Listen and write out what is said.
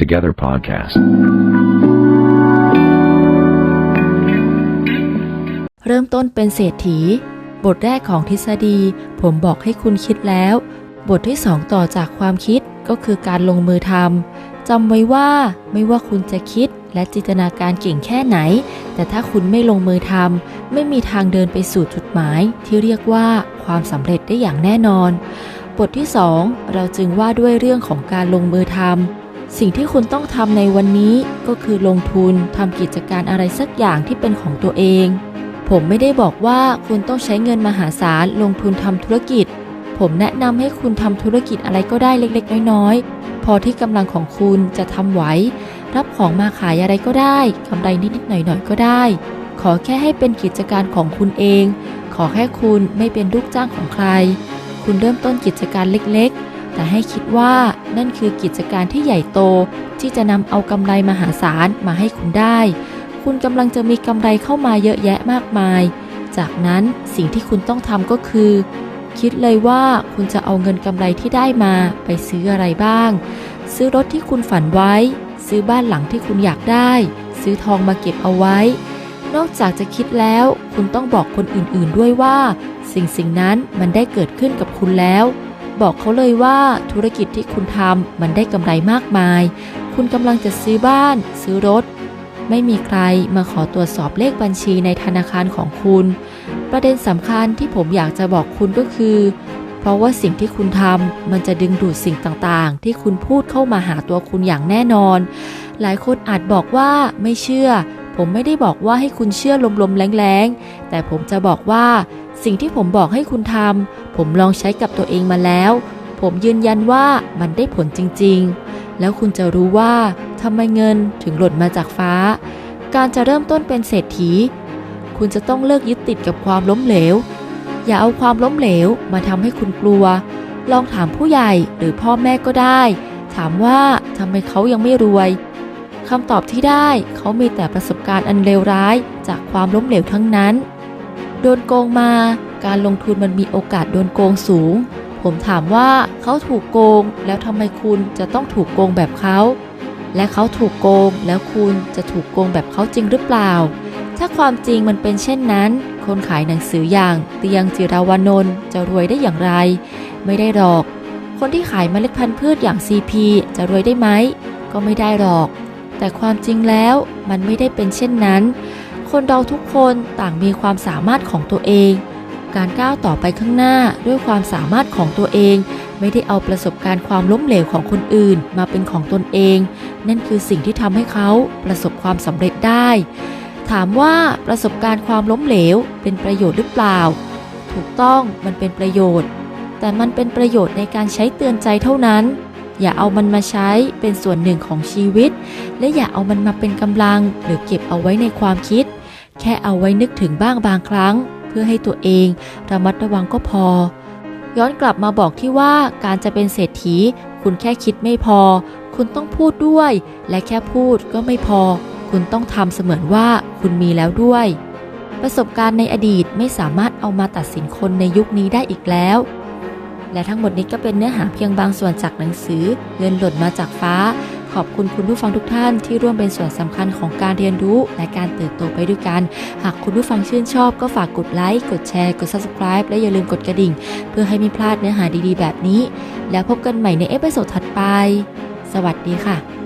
Together Podcast. เริ่มต้นเป็นเศรษฐี บทแรกของทฤษฎี ผมบอกให้คุณคิดแล้ว บทที่สองต่อจากความคิดก็คือการลงมือทำจำไว้ว่าไม่ว่าคุณจะคิดและจินตนาการเก่งแค่ไหน แต่ถ้าคุณไม่ลงมือทำไม่มีทางเดินไปสู่จุดหมาย ที่เรียกว่าความสำเร็จได้อย่างแน่นอน บทที่สองเราจึงว่าด้วยเรื่องของการลงมือทำ สิ่งที่คุณต้องทำในวันนี้ก็คือลงทุนทำกิจการอะไรสักอย่างที่เป็นของตัวเอง ผมไม่ได้บอกว่าคุณต้องใช้เงินมหาศาลลงทุนทำธุรกิจ ผมแนะนำให้คุณทำธุรกิจอะไรก็ได้เล็กๆ น้อยๆ พอที่กำลังของคุณจะทำไหว รับของมาขายอะไรก็ได้กำไรนิดๆหน่อยๆก็ได้ ขอแค่ให้เป็นกิจการของคุณเอง ขอแค่คุณไม่เป็นลูกจ้างของใคร คุณเริ่มต้นกิจการเล็กๆ แต่ให้คิดว่านั่นคือกิจการที่ใหญ่โตที่จะนำเอากำไรมหาศาลมาให้คุณได้ คุณกำลังจะมีกำไรเข้ามาเยอะแยะมากมาย จากนั้นสิ่งที่คุณต้องทำก็คือ คิดเลยว่าคุณจะเอาเงินกำไรที่ได้มาไปซื้ออะไรบ้าง ซื้อรถที่คุณฝันไว้ ซื้อบ้านหลังที่คุณอยากได้ ซื้อทองมาเก็บเอาไว้ นอกจากจะคิดแล้ว คุณต้องบอกคนอื่นๆด้วยว่า สิ่งสิ่งนั้นมันได้เกิดขึ้นกับคุณแล้ว บอกเขาเลยว่าธุรกิจที่คุณทำมันได้กำไรมากมาย คุณกำลังจะซื้อบ้าน ซื้อรถ ไม่มีใครมาขอตรวจสอบเลขบัญชีในธนาคารของคุณ ประเด็นสำคัญที่ผมอยากจะบอกคุณก็คือ เพราะว่าสิ่งที่คุณทำมันจะดึงดูดสิ่งต่างๆ ที่คุณพูดเข้ามาหาตัวคุณอย่างแน่นอน หลายคนอาจบอกว่าไม่เชื่อ ผมไม่ได้บอกว่าให้คุณเชื่อลมๆแรงๆ แต่ผมจะบอกว่า สิ่งที่ผมบอกให้คุณทำผมลองใช้กับตัวเองมาแล้ว ผมยืนยันว่ามันได้ผลจริงๆ แล้วคุณจะรู้ว่าทำไมเงินถึงหล่นมาจากฟ้า การจะเริ่มต้นเป็นเศรษฐี คุณจะต้องเลิกยึดติดกับความล้มเหลว อย่าเอาความล้มเหลวมาทำให้คุณกลัว ลองถามผู้ใหญ่หรือพ่อแม่ก็ได้ ถามว่าทำไมเขายังไม่รวย คำตอบที่ได้เขามีแต่ประสบการณ์อันเลวร้ายจากความล้มเหลวทั้งนั้น โดนโกงมา การลงทุนมันมีโอกาสโดนโกงสูง ผมถามว่าเขาถูกโกง แล้วทำไมคุณจะต้องถูกโกงแบบเขา และเขาถูกโกง แล้วคุณจะถูกโกงแบบเขาจริงหรือเปล่า ถ้าความจริงมันเป็นเช่นนั้น คนขายหนังสืออย่าง เตียงจิราวานนท์จะรวยได้อย่างไร ไม่ได้หรอก คนที่ขายเมล็ดพันธุ์พืชอย่าง CP จะรวยได้ไหมก็ไม่ได้หรอก แต่ความจริงแล้วมันไม่ได้เป็นเช่นนั้น คนเราทุกคนต่างมีความสามารถของตัวเอง การก้าวต่อไปข้างหน้าด้วยความสามารถของตัวเอง ไม่ได้เอาประสบการณ์ความล้มเหลวของคนอื่นมาเป็นของตนเอง นั่นคือสิ่งที่ทำให้เขาประสบความสำเร็จได้ ถามว่าประสบการณ์ความล้มเหลวเป็นประโยชน์หรือเปล่า ถูกต้องมันเป็นประโยชน์ แต่มันเป็นประโยชน์ในการใช้เตือนใจเท่านั้น อย่าเอามันมาใช้เป็นส่วนหนึ่งของชีวิต และอย่าเอามันมาเป็นกำลัง หรือเก็บเอาไว้ในความคิด แค่เอาไว้นึกถึงบ้างบางครั้ง เพื่อให้ตัวเองระมัดระวังก็พอ ย้อนกลับมาบอกที่ว่าการจะเป็นเศรษฐี คุณแค่คิดไม่พอ คุณต้องพูดด้วย และแค่พูดก็ไม่พอ คุณต้องทำเสมือนว่าคุณมีแล้วด้วย ประสบการณ์ในอดีตไม่สามารถเอามาตัดสินคนในยุคนี้ได้อีกแล้ว และทั้งหมดนี้ก็เป็นเนื้อหาเพียงบางส่วนจากหนังสือเงินหล่นมาจากฟ้า ขอบคุณคุณผู้ฟังทุกท่านที่ร่วมเป็นส่วนสำคัญของการเรียนรู้และการเติบโตไปด้วยกัน หากคุณผู้ฟังชื่นชอบก็ฝากกดไลค์ กดแชร์ กด subscribe และอย่าลืมกดกระดิ่ง เพื่อให้ไม่พลาดเนื้อหาดีๆ แบบนี้ แล้วพบกันใหม่ในเอพิโซดถัดไป สวัสดีค่ะ